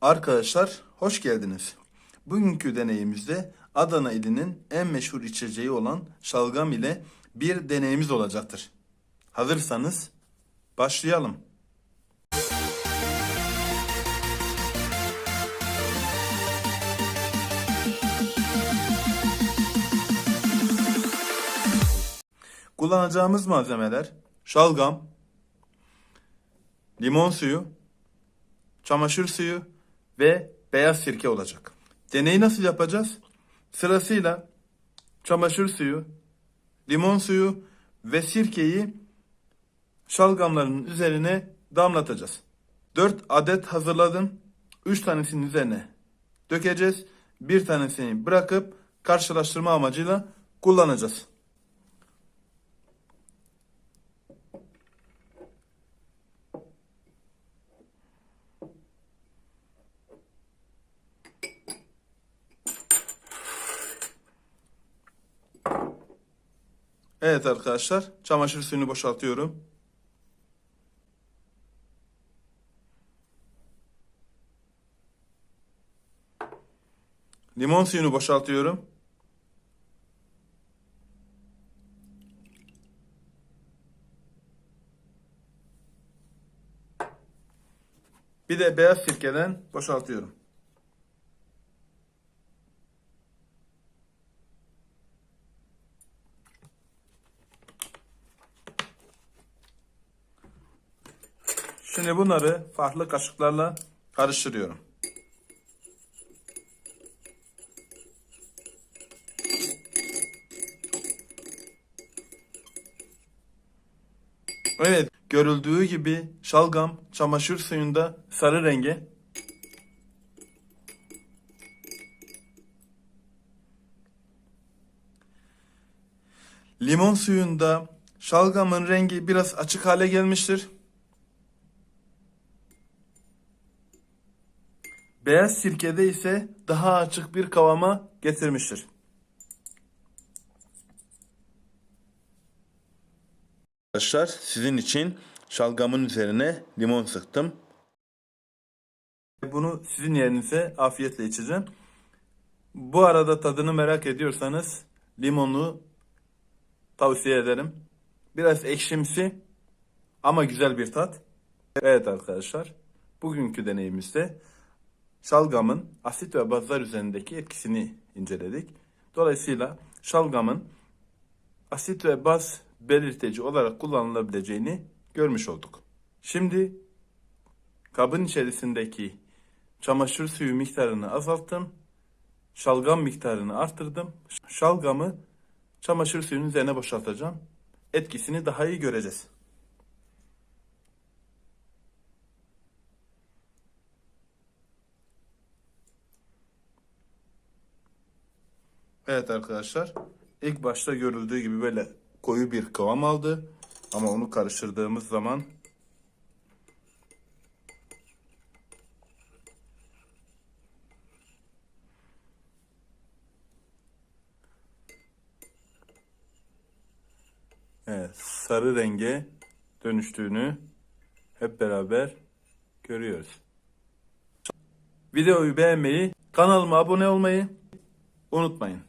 Arkadaşlar hoş geldiniz. Bugünkü deneyimizde Adana ilinin en meşhur içeceği olan şalgam ile bir deneyimiz olacaktır. Hazırsanız başlayalım. Kullanacağımız malzemeler şalgam, limon suyu, çamaşır suyu ve beyaz sirke olacak. Deneyi nasıl yapacağız? Sırasıyla çamaşır suyu, limon suyu ve sirkeyi şalgamların üzerine damlatacağız. 4 adet hazırladım. 3 tanesinin üzerine dökeceğiz. Bir tanesini bırakıp karşılaştırma amacıyla kullanacağız. Evet arkadaşlar, çamaşır suyunu boşaltıyorum. Limon suyunu boşaltıyorum. Bir de beyaz sirkeden boşaltıyorum. Şimdi bunları farklı kaşıklarla karıştırıyorum. Evet, görüldüğü gibi şalgam çamaşır suyunda sarı renge. Limon suyunda şalgamın rengi biraz açık hale gelmiştir. Beyaz sirkede ise daha açık bir kıvama getirmiştir. Arkadaşlar sizin için şalgamın üzerine limon sıktım. Bunu sizin yerinize afiyetle içeceğim. Bu arada tadını merak ediyorsanız limonu tavsiye ederim. Biraz ekşimsi ama güzel bir tat. Evet arkadaşlar, bugünkü deneyimizde şalgamın asit ve bazlar üzerindeki etkisini inceledik. Dolayısıyla şalgamın asit ve baz belirteci olarak kullanılabileceğini görmüş olduk. Şimdi kabın içerisindeki çamaşır suyu miktarını azalttım. Şalgam miktarını arttırdım. Şalgamı çamaşır suyunun üzerine boşaltacağım. Etkisini daha iyi göreceğiz. Evet arkadaşlar. ilk başta görüldüğü gibi böyle koyu bir kıvam aldı. Ama onu karıştırdığımız zaman Evet, sarı renge dönüştüğünü hep beraber görüyoruz. Videoyu beğenmeyi, kanalıma abone olmayı unutmayın.